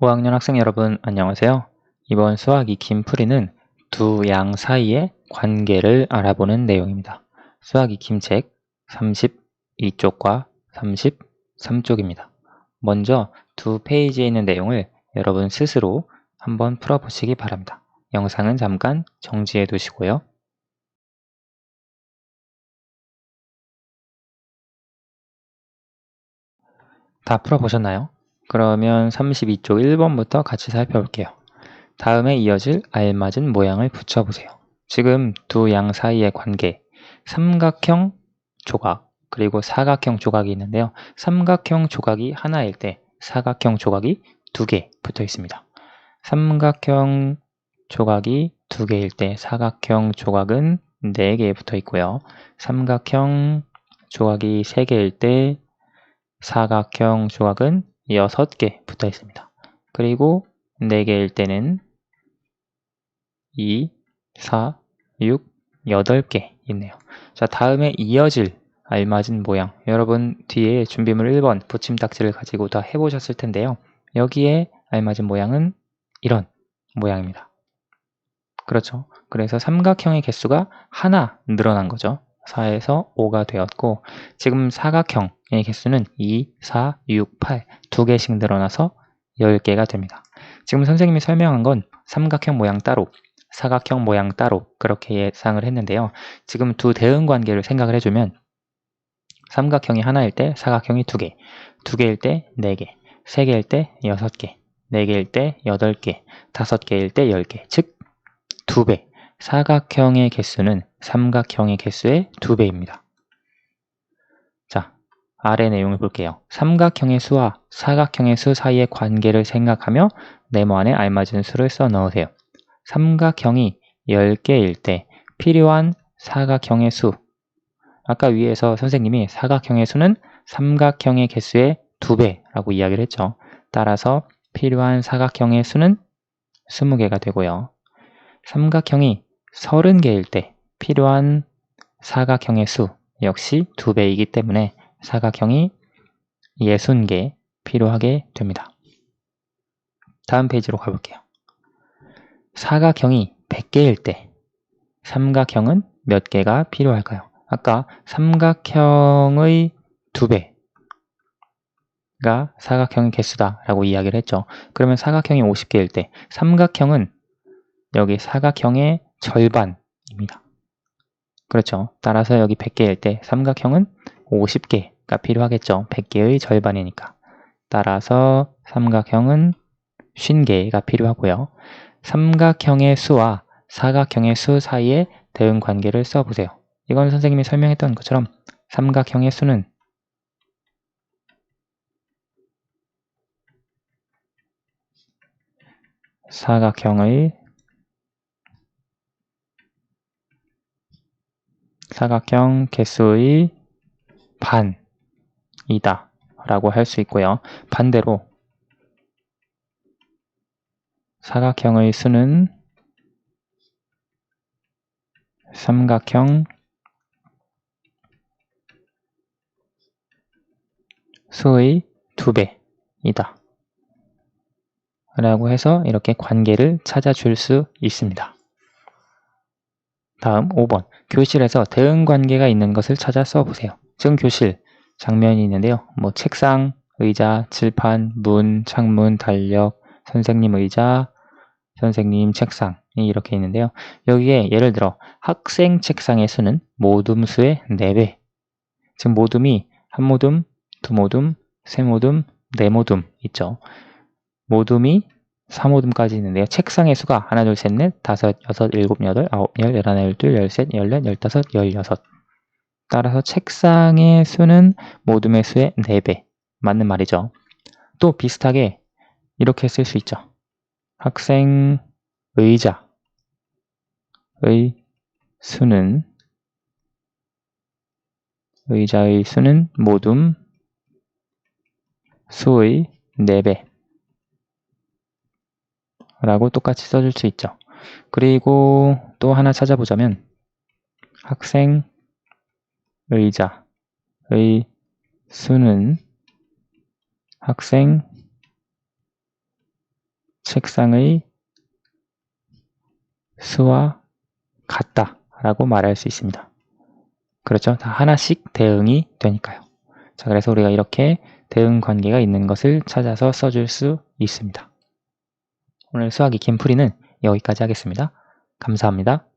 5학년 학생 여러분 안녕하세요. 이번 수학 익힘 풀이는 두 양 사이의 관계를 알아보는 내용입니다. 수학 익힘 책 32쪽과 33쪽입니다. 먼저 두 페이지에 있는 내용을 여러분 스스로 한번 풀어보시기 바랍니다. 영상은 잠깐 정지해 두시고요. 다 풀어보셨나요? 그러면 32쪽 1번부터 같이 살펴볼게요. 다음에 이어질 알맞은 모양을 붙여보세요. 지금 두 양 사이의 관계, 삼각형 조각, 그리고 사각형 조각이 있는데요. 삼각형 조각이 하나일 때 사각형 조각이 두 개 붙어 있습니다. 삼각형 조각이 두 개일 때 사각형 조각은 네 개 붙어 있고요. 삼각형 조각이 세 개일 때 사각형 조각은 6개 붙어 있습니다. 그리고 4개일 때는 2, 4, 6, 8개 있네요. 자, 다음에 이어질 알맞은 모양. 여러분 뒤에 준비물 1번 붙임딱지를 가지고 다 해보셨을 텐데요. 여기에 알맞은 모양은 이런 모양입니다. 그렇죠. 그래서 삼각형의 개수가 하나 늘어난 거죠. 4에서 5가 되었고 지금 사각형의 개수는 2, 4, 6, 8 두 개씩 늘어나서 10개가 됩니다. 지금 선생님이 설명한 건 삼각형 모양 따로, 사각형 모양 따로 그렇게 예상을 했는데요. 지금 두 대응 관계를 생각을 해주면 삼각형이 하나일 때 사각형이 두 개, 두 개일 때 네 개, 세 개일 때 여섯 개, 네 개일 때 여덟 개, 다섯 개일 때 열 개, 즉 두 배. 사각형의 개수는 삼각형의 개수의 두 배입니다 자, 아래 내용을 볼게요. 삼각형의 수와 사각형의 수 사이의 관계를 생각하며 네모 안에 알맞은 수를 써 넣으세요. 삼각형이 10개일 때 필요한 사각형의 수 아까 위에서 선생님이 사각형의 수는 삼각형의 개수의 두배라고 이야기를 했죠. 따라서 필요한 사각형의 수는 20개가 되고요. 삼각형이 30개일 때 필요한 사각형의 수 역시 2배이기 때문에 사각형이 60개 필요하게 됩니다. 다음 페이지로 가볼게요. 사각형이 100개일 때 삼각형은 몇 개가 필요할까요? 아까 삼각형의 2배가 사각형의 개수다 라고 이야기를 했죠. 그러면 사각형이 50개일 때 삼각형은 여기 사각형의 절반입니다. 그렇죠. 따라서 여기 100개일 때 삼각형은 50개가 필요하겠죠. 100개의 절반이니까. 따라서 삼각형은 50개가 필요하고요. 삼각형의 수와 사각형의 수 사이에 대응 관계를 써보세요. 이건 선생님이 설명했던 것처럼 삼각형의 수는 사각형의 사각형 개수의 반이다 라고 할 수 있고요. 반대로 사각형의 수는 삼각형 수의 두배이다 라고 해서 이렇게 관계를 찾아줄 수 있습니다. 다음 5번 교실에서 대응 관계가 있는 것을 찾아 써보세요. 지금 교실 장면이 있는데요. 뭐 책상, 의자, 칠판, 문, 창문, 달력, 선생님 의자, 선생님 책상이 이렇게 있는데요. 여기에 예를 들어 학생 책상의 수는 모둠수의 4배 지금 모둠이 한 모둠, 두 모둠, 세 모둠, 네 모둠 있죠. 모둠이 3호둠까지 있는데요. 책상의 수가 하나, 둘, 셋, 넷, 다섯, 여섯, 일곱, 여덟, 아홉, 열, 열하나, 열둘, 열셋, 열넷, 열다섯, 열여섯. 따라서 책상의 수는 모둠의 수의 4배. 맞는 말이죠. 또 비슷하게 이렇게 쓸 수 있죠. 학생 의자의 수는 의자의 수는 모둠 수의 4배. 라고 똑같이 써줄 수 있죠. 그리고 또 하나 찾아보자면 학생 의자의 수는 학생 책상의 수와 같다 라고 말할 수 있습니다. 그렇죠? 다 하나씩 대응이 되니까요. 자, 그래서 우리가 이렇게 대응 관계가 있는 것을 찾아서 써줄 수 있습니다. 오늘 수학 익힌 풀이는 여기까지 하겠습니다. 감사합니다.